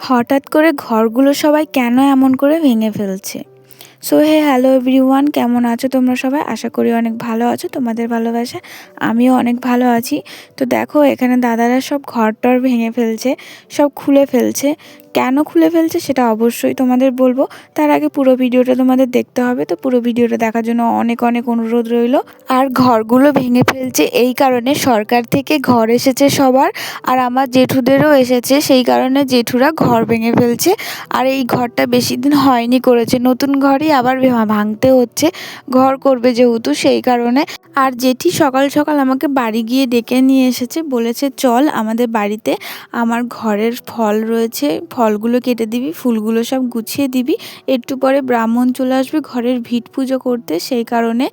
হঠাৎ করে ঘরগুলো সবাই কেন এমন করে ভেঙে ফেলছে? সো হে হ্যালো এভরিওয়ান কেমন আছো তোমরা সবাই? আশা করি অনেক ভালো আছো। তোমাদের ভালোবাসা আমিও অনেক ভালো আছি। তো দেখো, এখানে দাদারা সব ঘর টর ভেঙে ফেলছে, সব খুলে ফেলছে। কেন খুলে ফেলছে সেটা অবশ্যই তোমাদের বলব। তার আগে পুরো ভিডিওটা তোমাদের দেখতে হবে। তো পুরো ভিডিওটা দেখার জন্য অনেক অনেক অনুরোধ রইল। আর ঘরগুলো ভেঙে ফেলছে এই কারণে সরকার থেকে ঘর এসেছে সবার। আর আমার জেঠুদেরও এসেছে সেই কারণে জেঠুরা ঘর ভেঙে ফেলছে। আর এই ঘরটা বেশি দিন হয়নি করেছে। নতুন ঘরই আবার ভাঙতে হচ্ছে। ঘর করবে যেহেতু সেই কারণে। আর জেঠি সকাল সকাল আমাকে বাড়ি গিয়ে ডেকে নিয়ে এসেছে। বলেছে, চল আমাদের বাড়িতে আমার ঘরের ফল রয়েছে ফলগুলো কেটে দিবি, ফুলগুলো সব গুছিয়ে দিবি। একটু পরে ব্রাহ্মণ চলে আসবে, ঘরের ভিট পুজো করতে। সেই কারণে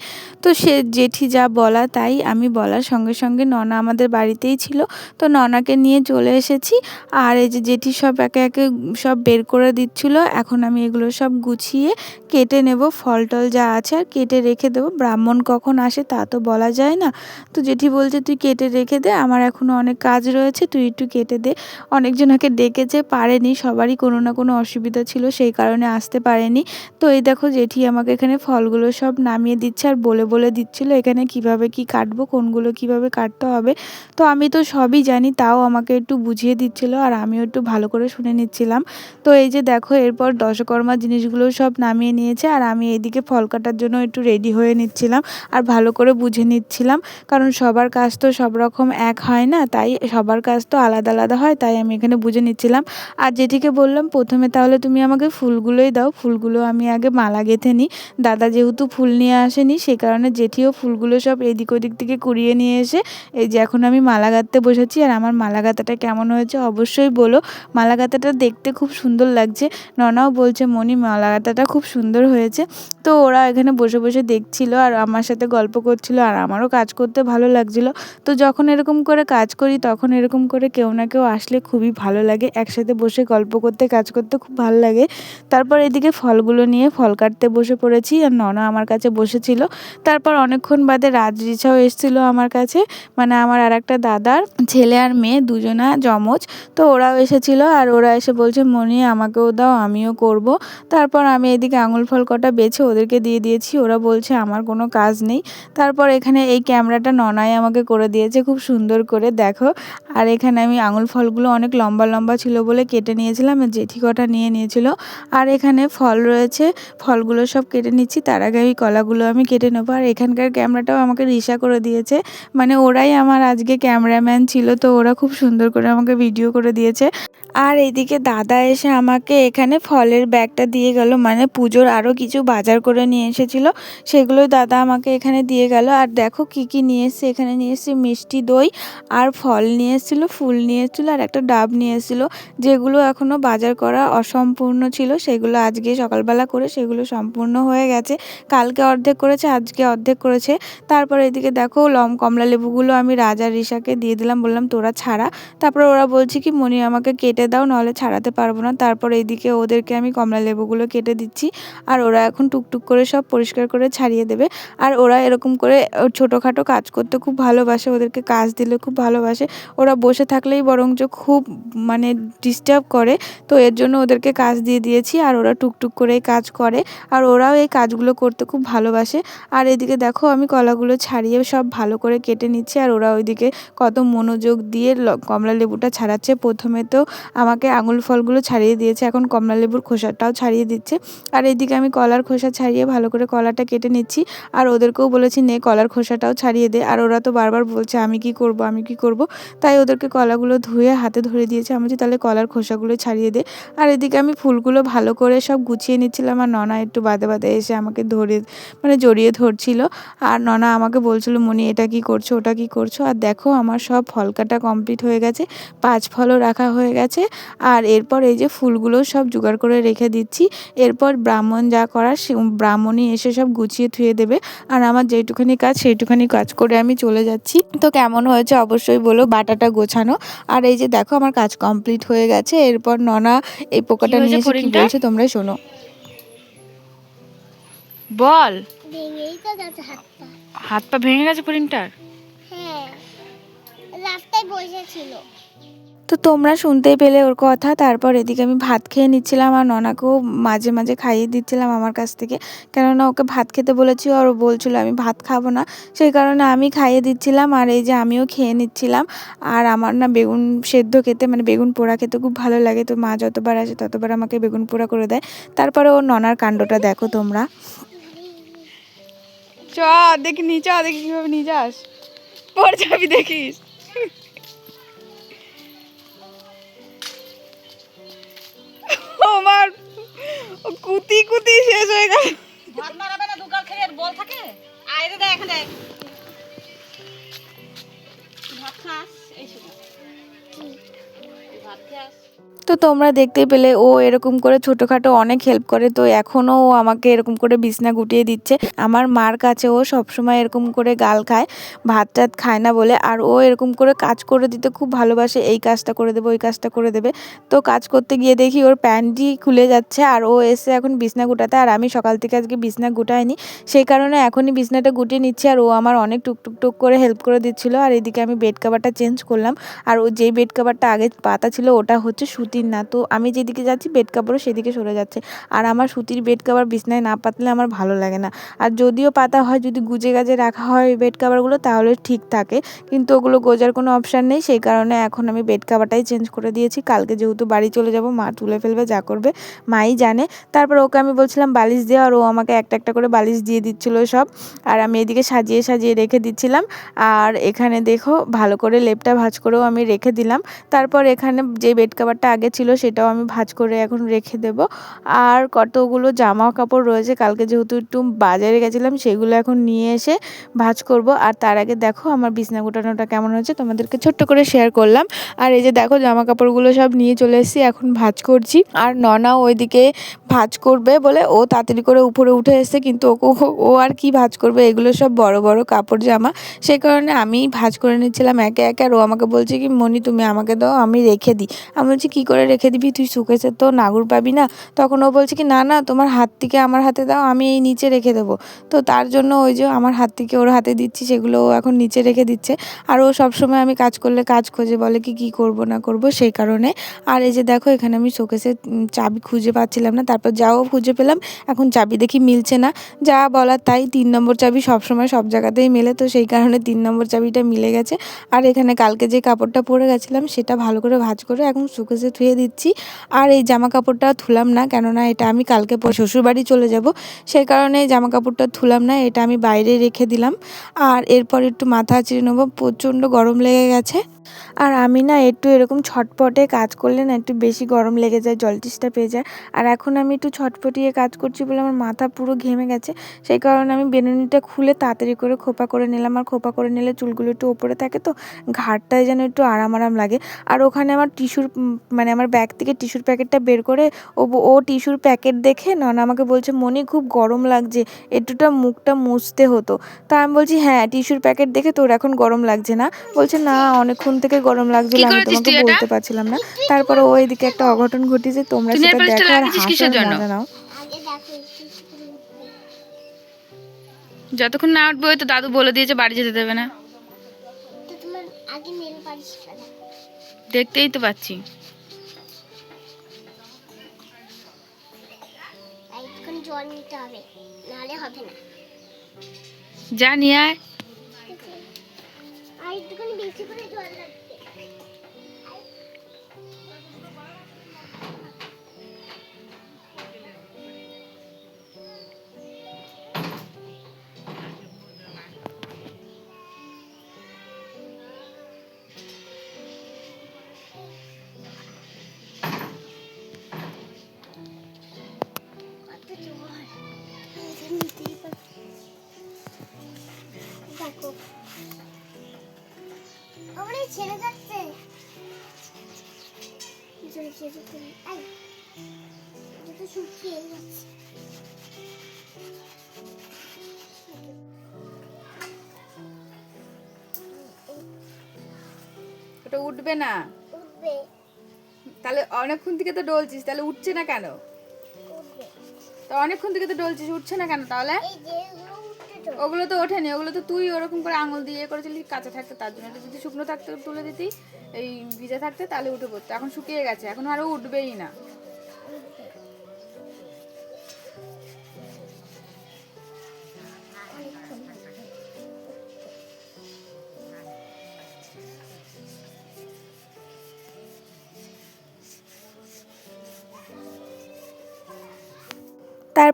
তো সে জেঠি যা বলা তাই আমি বলার সঙ্গে সঙ্গে ননা আমাদের বাড়িতেই ছিল। তো ননাকে নিয়ে চলে এসেছি। আর এই যে জেঠি সব একে একে সব বের করে দিচ্ছিল। এখন আমি এগুলো সব গুছিয়ে কেটে নেব। ফল টল যা আছে আর কেটে রেখে দেবো। ব্রাহ্মণ কখন আসে তা তো বলা যায় না। তো জেঠি বলছে, তুই কেটে রেখে দে। আমার এখনও অনেক কাজ রয়েছে। তুই একটু কেটে দে। অনেকজনকে ডেকেছে, পারেনি। সবারই কোনো না কোনো অসুবিধা ছিল, সেই কারণে আসতে পারেনি। তো এই দেখো জেঠি আমাকে এখানে ফলগুলো সব নামিয়ে দিচ্ছে আর বলে বলে দিচ্ছিল এখানে কীভাবে কি কাটবো, কোনগুলো কীভাবে কাটতে হবে। তো আমি তো সবই জানি, তাও আমাকে একটু বুঝিয়ে দিচ্ছিল আর আমিও একটু ভালো করে শুনে নিচ্ছিলাম। তো এই যে দেখো এরপর দশকর্মা জিনিসগুলো সব নামিয়ে নিয়েছে আর আমি এইদিকে ফল কাটার জন্য একটু রেডি হয়ে নিচ্ছিলাম আর ভালো করে বুঝে নিচ্ছিলাম। কারণ সবার কাজ তো সব রকম এক হয় না, তাই সবার কাজ তো আলাদা আলাদা হয়, তাই আমি এখানে বুঝে নিচ্ছিলাম। আর জেঠিকে বললাম, প্রথমে তাহলে তুমি আমাকে ফুলগুলোই দাও। ফুলগুলো আমি আগে মালা গেঁথে নিই। দাদা যেহেতু ফুল নিয়ে আসেনি, সে কারণে জেঠিও ফুলগুলো সব এদিক ওদিক থেকে কুড়িয়ে নিয়ে এসে, এই যে এখন আমি মালা গাঁথতে বসেছি আর আমার মালা গাঁথাটা কেমন হয়েছে অবশ্যই বলো। মালা গাঁথাটা দেখতে খুব সুন্দর লাগছে। ননাও বলছে মনি মালা গাঁথাটা খুব সুন্দর হয়েছে। তো ওরা এখানে বসে বসে দেখছিল আর আমার সাথে গল্প করছিল আর আমারও কাজ করতে ভালো লাগছিল। তো যখন এরকম করে কাজ করি, তখন এরকম করে কেউ না কেউ আসলে খুবই ভালো লাগে। একসাথে বসে গল্প করতে, কাজ করতে খুব ভালো লাগে। তারপর এদিকে ফলগুলো নিয়ে ফল কাটতে বসে পড়েছি আর ননা আমার কাছে বসেছিল। তারপর অনেকক্ষণ বাদে রাজরিছাও এসেছিল আমার কাছে। মানে আমার আর একটা দাদার ছেলে আর মেয়ে দুজনা জমজ তো ওরাও এসেছিল আর ওরা এসে বলছে, মনি, আমাকেও দাও, আমিও করব। তারপর আমি এদিকে আঙুল ফল কটা বেছে ওদেরকে দিয়ে দিয়েছি। ওরা বলছে, আমার কোনো কাজ নেই। তারপর এখানে এই ক্যামেরাটা ননাই আমাকে করে দিয়েছে, খুব সুন্দর করে, দেখো। আর এখানে আমি আঙুল ফলগুলো অনেক লম্বা লম্বা ছিল বলে কেটে নিয়েছিলাম, আর নিয়ে নিয়েছিল। আর এখানে ফল রয়েছে, ফলগুলো সব কেটে নিচ্ছি। তার আগে এই কলাগুলো আমি কেটে নেব। আর এখানকার ক্যামেরাটাও আমাকে রিসা করে দিয়েছে। মানে ওরাই আমার আজকে ক্যামেরাম্যান ছিল, তো ওরা খুব সুন্দর করে আমাকে ভিডিও করে দিয়েছে। আর এইদিকে দাদা এসে আমাকে এখানে ফলের ব্যাগটা দিয়ে গেল। মানে পুজোর আরও কিছু বাজার করে নিয়ে এসেছিল। সেগুলোই দাদা আমাকে এখানে দিয়ে গেল। আর দেখো কি কি নিয়ে এসছে। এখানে নিয়ে এসছে মিষ্টি দই, আর ফল নিয়ে এসেছিল, ফুল নিয়ে এসেছিল, আর একটা ডাব নিয়ে এসেছিল, যেগুলো এখনও বাজার করা অসম্পূর্ণ ছিল, সেগুলো আজকে সকালবেলা করে সেগুলো সম্পূর্ণ হয়ে গেছে। কালকে অর্ধেক করেছে, আজকে অর্ধেক করেছে। তারপর এদিকে দেখো, লম, কমলা লেবুগুলো আমি রাজা রিসাকে দিয়ে দিলাম, বললাম, তোরা ছাড়া। তারপর ওরা বলছে কি মনি আমাকে কেটে দাও, নাহলে ছাড়াতে পারব না। তারপর এইদিকে ওদেরকে আমি কমলা লেবুগুলো কেটে দিচ্ছি, আর ওরা এখন টুকটুক করে সব পরিষ্কার করে ছাড়িয়ে দেবে। আর ওরা এরকম করে ছোটোখাটো কাজ করতে খুব ভালোবাসে, ওদেরকে কাজ দিলে খুব ভালোবাসে। ওরা বসে থাকলেই বরঞ্চ খুব মানে ডিস্টার্ব করে। তো এর জন্য ওদেরকে কাজ দিয়ে দিয়েছি আর ওরা টুকটুক করেই কাজ করে। আর ওরাও এই কাজগুলো করতে খুব ভালোবাসে। আর এদিকে দেখো আমি কলাগুলো ছাড়িয়ে সব ভালো করে কেটে নিচ্ছি। আর ওরা ওইদিকে কত মনোযোগ দিয়ে কমলা লেবুটা ছাড়াচ্ছে। প্রথমে তো আমাকে আঙুল ফলগুলো ছাড়িয়ে দিয়েছে। এখন কমলা লেবুর খোসাটাও ছাড়িয়ে দিচ্ছে। আর এদিকে আমি কলার খোসা ছাড়িয়ে ভালো করে কলাটা কেটে নিচ্ছি। আর ওদেরকেও বলেছি, নে, কলার খোসাটাও ছাড়িয়ে দে। আর ওরা তো বারবার বলছে, আমি কি করব? আমি কি করব? তাই ওদেরকে কলাগুলো ধুয়ে হাতে ধরে দিয়েছে। আমি বলছি, তাহলে কলার খোসাগুলো ছাড়িয়ে দে। আর এদিকে আমি ফুলগুলো ভালো করে সব গুছিয়ে নিচ্ছিলাম আর ননা একটু বাদে বাদে এসে আমাকে ধরে মানে জড়িয়ে ধরছিল। আর ননা আমাকে বলছিল, মনি, এটা কি করছ, ওটা কি করছ? আর দেখো আমার সব ফল কাটা কমপ্লিট হয়ে গেছে, পাঁচ ফলও রাখা হয়ে গেছে। আর এরপর এই যে ফুলগুলো সব জোগাড় করে রেখে দিচ্ছি। এরপর ব্রাহ্মণ যা করার সে, ব্রাহ্মণই এসে সব গুছিয়ে থুয়ে দেবে। আর আমার যেটুখানি কাজ সেইটুখানি কাজ করে আমি চলে যাচ্ছি। তো কেমন হয়েছে অবশ্যই বলো, বাটাটা গোছানো। আর এই যে দেখো আমার কাজ কমপ্লিট হয়ে গেছে। এরপর ননা এই পোকাটা নিয়ে এসে কি বলছে তোমরা শোনো। বল। হাত পা ভেঙে গেছে ফরিনটার? হ্যাঁ রাস্তায় বসেছিল। তো তোমরা শুনতেই পেলে ওর কথা। তারপর এদিকে আমি ভাত খেয়ে নিচ্ছিলাম আর ননাকেও মাঝে মাঝে খাইয়ে দিচ্ছিলাম আমার কাছ থেকে। কেননা ওকে ভাত খেতে বলেছি আর ও বলছিল আমি ভাত খাব না। সেই কারণে আমি খাইয়ে দিচ্ছিলাম আর এই যে আমিও খেয়ে নিচ্ছিলাম। আর আমার না বেগুন সেদ্ধ খেতে মানে বেগুন পোড়া খেতে খুব ভালো লাগে। তো মা যতবার আসে ততবার আমাকে বেগুন পোড়া করে দেয়। তারপরে ওর ননার কাণ্ডটা দেখো তোমরা। চ, দেখি নি, চ, দেখি কীভাবে নিয়ে যাস। পর যাবি দেখিস। আমার কুতি কুতি শেষ হয়ে গেল। ভাত মারাবে না খেয়ে বল থাকে? আইরে দে দেখ। ভাত খাস, এই ভাত খাস। তো তোমরা দেখতে পেলে, ও এরকম করে ছোটোখাটো অনেক হেল্প করে, তো এখনও ও আমাকে এরকম করে বিছনা গুটিয়ে দিচ্ছে। আমার মার কাছে ও সবসময় এরকম করে গাল খায়, ভাত টাত খায় না বলে, আর ও এরকম করে কাজ করে দিতে খুব ভালোবাসে, এই কাজটা করে দেবে, ওই কাজটা করে দেবে। তো কাজ করতে গিয়ে দেখি ওর প্যান্টই খুলে যাচ্ছে, আর ও এসে এখন বিছনা গুটাতে, আর আমি সকাল থেকে আজকে বিছনা গুটাইনি। সেই কারণে এখনই বিছনাটা গুটিয়ে নিচ্ছে, আর ও আমার অনেক টুক টুক টুক করে হেল্প করে দিচ্ছিল। আর এদিকে আমি বেড কাভারটা চেঞ্জ করলাম, আর ও যেই বেড কাভারটা আগে পাতা ছিল, ওটা হচ্ছে সুতির না। তো আমি যেদিকে যাচ্ছি বেড কাভারও সেদিকে সরে যাচ্ছে। আর আমার সুতির বেড কাভার বিছনায় না পাতলে আমার ভালো লাগে না। আর যদিও পাতা হয়, যদি গুজে গাজে রাখা হয় বেড কাভারগুলো তাহলে ঠিক থাকে। কিন্তু ওগুলো গোজার কোনো অপশান নেই। সেই কারণে এখন আমি বেড কাভারটাই চেঞ্জ করে দিয়েছি। কালকে যেহেতু বাড়ি চলে যাব, মা তুলে ফেলবে, যা করবে, মাই জানে। তারপর ওকে আমি বলছিলাম বালিশ দিয়ে আর ও আমাকে একটা একটা করে বালিশ দিয়ে দিচ্ছিল সব। আর আমি এদিকে সাজিয়ে সাজিয়ে রেখে দিচ্ছিলাম। আর এখানে দেখো, ভালো করে লেপটা ভাঁজ করেও আমি রেখে দিলাম। তারপর এখানে যে বেড কাভারটা আগে ছিল সেটাও আমি ভাঁজ করে এখন রেখে দেব। আর কতগুলো জামা কাপড় রয়েছে, কালকে যেহেতু একটু বাজারে গেছিলাম, সেগুলো এখন নিয়ে এসে ভাজ করব। আর তার আগে দেখো আমার বিছনা গোটানোটা কেমন হয়েছে, তোমাদেরকে ছোট্ট করে শেয়ার করলাম। আর এই যে দেখো জামা কাপড়গুলো সব নিয়ে চলে এসেছি, এখন ভাজ করছি। আর ননাও ওইদিকে ভাঁজ করবে বলে ও তাড়াতাড়ি করে উপরে উঠে এসেছে, কিন্তু ও ও আর কি ভাজ করবে? এগুলো সব বড় বড় কাপড় জামা। সেই কারণে আমি ভাঁজ করে নিচ্ছিলাম একে একে। আর ও আমাকে বলছে কি মনি তুমি আমাকে দাও, আমি রেখে দিই। আমি বলছি, কী করে রেখে দিবি? তুই শুকেছে তো নাগুর পাবি না। তখন ও বলছে কি, না না, তোমার হাত থেকে আমার হাতে দাও, আমি এই নিচে রেখে দেবো। তো তার জন্য ওই যে আমার হাত থেকে ওর হাতে দিচ্ছি, সেগুলো ও এখন নিচে রেখে দিচ্ছে। আর ও সবসময় আমি কাজ করলে কাজ খোঁজে, বলে কি, কী করব, না করব? সেই কারণে। আর এই যে দেখো, এখানে আমি শোকেসে চাবি খুঁজে পাচ্ছিলাম না, তারপর যাও খুঁজে পেলাম, এখন চাবি দেখি মিলছে না। যা বলার তাই, তিন নম্বর চাবি সবসময় সব জায়গাতেই মেলে, তো সেই কারণে তিন নম্বর চাবিটা মিলে গেছে। আর এখানে কালকে যে কাপড়টা পরে গেছিলাম, সেটা ভালো করে ভাঁজ করে এখন শুকেসে ধুয়ে দিচ্ছি। আর এই জামা কাপড়টা ধুলাম না, কেননা এটা আমি কালকে শ্বশুরবাড়ি চলে যাব। সেই কারণে জামা কাপড়টা ধুলাম না, এটা আমি বাইরে রেখে দিলাম। আর এরপর একটু মাথা চিড়ে নেব, প্রচণ্ড গরম লেগে গেছে। আর আমি না একটু এরকম ছটপটে কাজ করলে না একটু বেশি গরম লেগে যায় জলটিসটা পেয়ে যায়। আর এখন আমি একটু ছটপটিয়ে কাজ করছি বলে আমার মাথা পুরো ঘেমে গেছে। সেই কারণে আমি বেনুনিটা খুলে তাড়াতাড়ি করে খোপা করে নিলাম। আর খোপা করে নিলে চুলগুলো একটু ওপরে থাকে তো, ঘাড়টায় যেন একটু আরাম আরাম লাগে। আর ওখানে আমার টিস্যুর মানে আমার ব্যাগ থেকে টিস্যুর প্যাকেটটা বের করে ও ও টিস্যুর প্যাকেট দেখে নন আমাকে বলছে, মনে, খুব গরম লাগছে। একটুটা মুখটা মুছতে হতো। তা আমি বলছি হ্যাঁ টিস্যুর প্যাকেট দেখে তোর এখন গরম লাগছে না? বলছে, না, অনেকক্ষণ থেকে গরম লাগছিল আমি তোমাকে বলতে পারছিলাম না। তারপরে ও এদিকে একটা অঘটন ঘটিয়েছে তোমরা সেটা দেখো আর হাসার মজা নাও যতক্ষণ না উঠবে ওই তো দাদু বলে দিয়েছে বাড়ি যেতে দেবে না। তো তোমার আগে নেল পালিশ দেখতেই তো পাচ্ছি। জল নিতে হবে নাহলে হবে না। যা নিয়ে আয়। আর একটুখানি বেশি করে জল লাগবে। ছেড়ে যাচ্ছে। শুকিয়ে যাচ্ছে ওটা উঠবে না। উঠবে। তাহলে অনেকক্ষণ থেকে তো ডলছিস তাহলে উঠছে না কেন? তো অনেকক্ষণ থেকে তো ডলছিস উঠছে না কেন তাহলে? ওগুলো তো ওঠেনি, ওগুলো তো তুই ওরকম করে আঙুল দিয়ে ইয়ে করেছিলি, কাঁচা থাকতে তার জন্য যদি শুকনো থাকতে তুলে দিতি, এই ভিজে থাকতে তাহলে উঠে পড়তো এখন শুকিয়ে গেছে, এখন আরও উঠবেই না।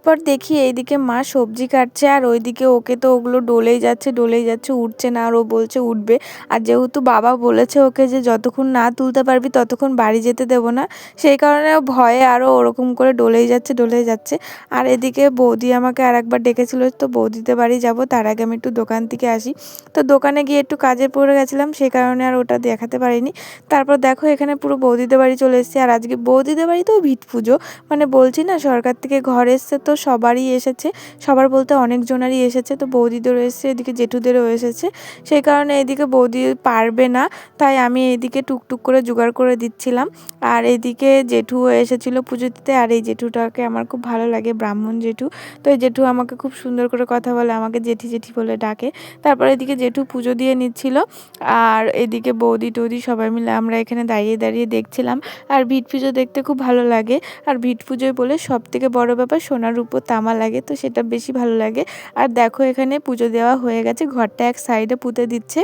তারপর দেখি এইদিকে মা সবজি কাটছে আর ওইদিকে ওকে তো ওগুলো ডলেই যাচ্ছে ডলেই যাচ্ছে, উঠছে না আর ও বলছে উঠবে। আর যেহেতু বাবা বলেছে ওকে যে যতক্ষণ না তুলতে পারবি ততক্ষণ বাড়ি যেতে দেবো না, সেই কারণে ভয়ে আরও ওরকম করে ডলেই যাচ্ছে ডলেই যাচ্ছে। আর এদিকে বৌদি আমাকে আর একবার ডেকেছিল, তো বৌদিতে বাড়ি যাব, তার আগে আমি একটু দোকান থেকে আসি। তো দোকানে গিয়ে একটু কাজে পড়ে গেছিলাম, সেই কারণে আর ওটা দেখাতে পারিনি। তারপর দেখো এখানে পুরো বৌদিদের বাড়ি চলে এসেছি। আর আজকে বৌদিদের বাড়িতেও ভিট পুজো মানে বলছি না সরকার থেকে ঘর এসছে তো সবারই এসেছে। সবার বলতে অনেকজনারই এসেছে। তো বৌদিদেরও এসেছে, এদিকে জেঠুদেরও এসেছে। সেই কারণে এদিকে বৌদি পারবে না। তাই আমি এদিকে টুকটুক করে জোগাড় করে দিচ্ছিলাম। আর এদিকে জেঠুও এসেছিল পুজো দিতে আর এই জেঠুটাকে আমার খুব ভালো লাগে, ব্রাহ্মণ জেঠু। তো এই জেঠু আমাকে খুব সুন্দর করে কথা বলে, আমাকে জেঠি জেঠি বলে ডাকে। তারপর এদিকে জেঠু পুজো দিয়ে নিচ্ছিল। আর এদিকে বৌদি টৌদি সবাই মিলে আমরা এখানে দাঁড়িয়ে দাঁড়িয়ে দেখছিলাম। আর ভিট পুজো দেখতে খুব ভালো লাগে। আর ভিট পুজোয় বলে সব থেকে বড় ব্যাপার সোনার উপর তামা লাগে, তো সেটা বেশি ভালো লাগে। আর দেখো এখানে পুজো দেওয়া হয়ে গেছে, ঘরটা এক সাইডে পুঁতে দিচ্ছে।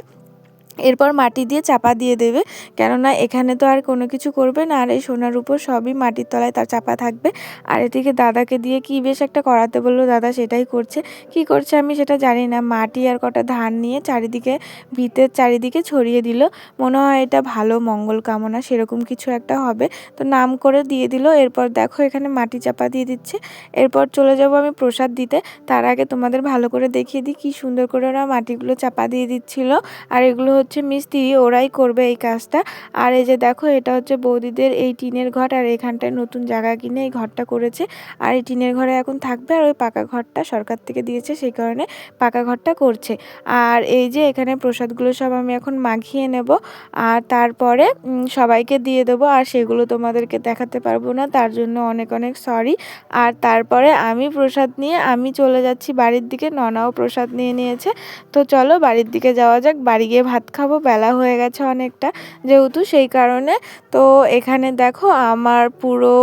এরপর মাটি দিয়ে চাপা দিয়ে দেবে। কেননা এখানে তো আর কোনো কিছু করবে না, আর এই সোনার উপর সবই মাটির তলায় তার চাপা থাকবে। আর এদিকে দাদাকে দিয়ে কি বেশ একটা করাতে বলল দাদা, সেটাই করছে। কি করছে আমি সেটা জানি না। মাটি আর কটা ধান নিয়ে চারিদিকে, ভিতের চারিদিকে ছড়িয়ে দিল। মনে হয় এটা ভালো মঙ্গল কামনা, সেরকম কিছু একটা হবে। তো নাম করে দিয়ে দিল। এরপর দেখো এখানে মাটি চাপা দিয়ে দিচ্ছে। এরপর চলে যাব আমি প্রসাদ দিতে। তার আগে তোমাদের ভালো করে দেখিয়ে দিই কি সুন্দর করে ওরা মাটিগুলো চাপা দিয়ে দিচ্ছিল। আর এগুলো হচ্ছে মিস্ত্রি, ওরাই করবে এই কাজটা। আর এই যে দেখো, এটা হচ্ছে বৌদিদের এই টিনের ঘর, আর এখানটায় নতুন জায়গা কিনে এই ঘরটা করেছে। আর এই টিনের ঘরে এখন থাকবে, আর ওই পাকা ঘরটা সরকার থেকে দিয়েছে, সেই কারণে পাকা ঘরটা করছে। আর এই যে এখানে প্রসাদগুলো সব আমি এখন মাখিয়ে নেব, আর তারপরে সবাইকে দিয়ে দেবো, আর সেগুলো তোমাদেরকে দেখাতে পারব না, তার জন্য অনেক অনেক সরি আর তারপরে আমি প্রসাদ নিয়ে, আমি চলে যাচ্ছি বাড়ির দিকে, ননাও প্রসাদ নিয়ে নিয়েছে। তো চলো বাড়ির দিকে যাওয়া যাক, বাড়ি গিয়ে ভাত খাব, বেলা হয়ে গেছে অনেকটা যেহেতু সেই কারণে। তো এখানে দেখো আমার পুরো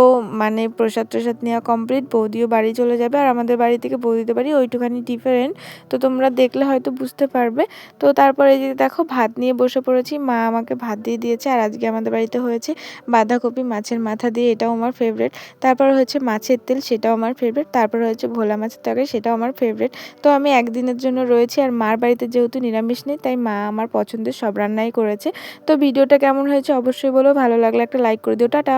মানে প্রসাদ ট্রসাদ নেওয়া কমপ্লিট বৌদিও বাড়ি চলে যাবে আর আমাদের বাড়ি থেকে বৌদিতে বাড়ি ওইটুখানি ডিফারেন্ট তো তোমরা দেখলে হয়তো বুঝতে পারবে। তো তারপরে এই যে দেখো ভাত নিয়ে বসে পড়েছি, মা আমাকে ভাত দিয়ে দিয়েছে আর আজকে আমাদের বাড়িতে হয়েছে বাঁধাকপি মাছের মাথা দিয়ে, এটাও আমার ফেভারেট তারপর হচ্ছে মাছের তেল, সেটাও আমার ফেভারেট তারপর হচ্ছে ভোলা মাছের তরকারি, সেটাও আমার ফেভারেট তো আমি একদিনের জন্য রয়েছি আর মার বাড়িতে যেহেতু নিরামিষ নেই, তাই মা আমার পছন্দের সব রান্নাই করেছে। তো ভিডিওটা কেমন হয়েছে অবশ্যই বলো, ভালো লাগলে একটা লাইক করে দিও। টাটা!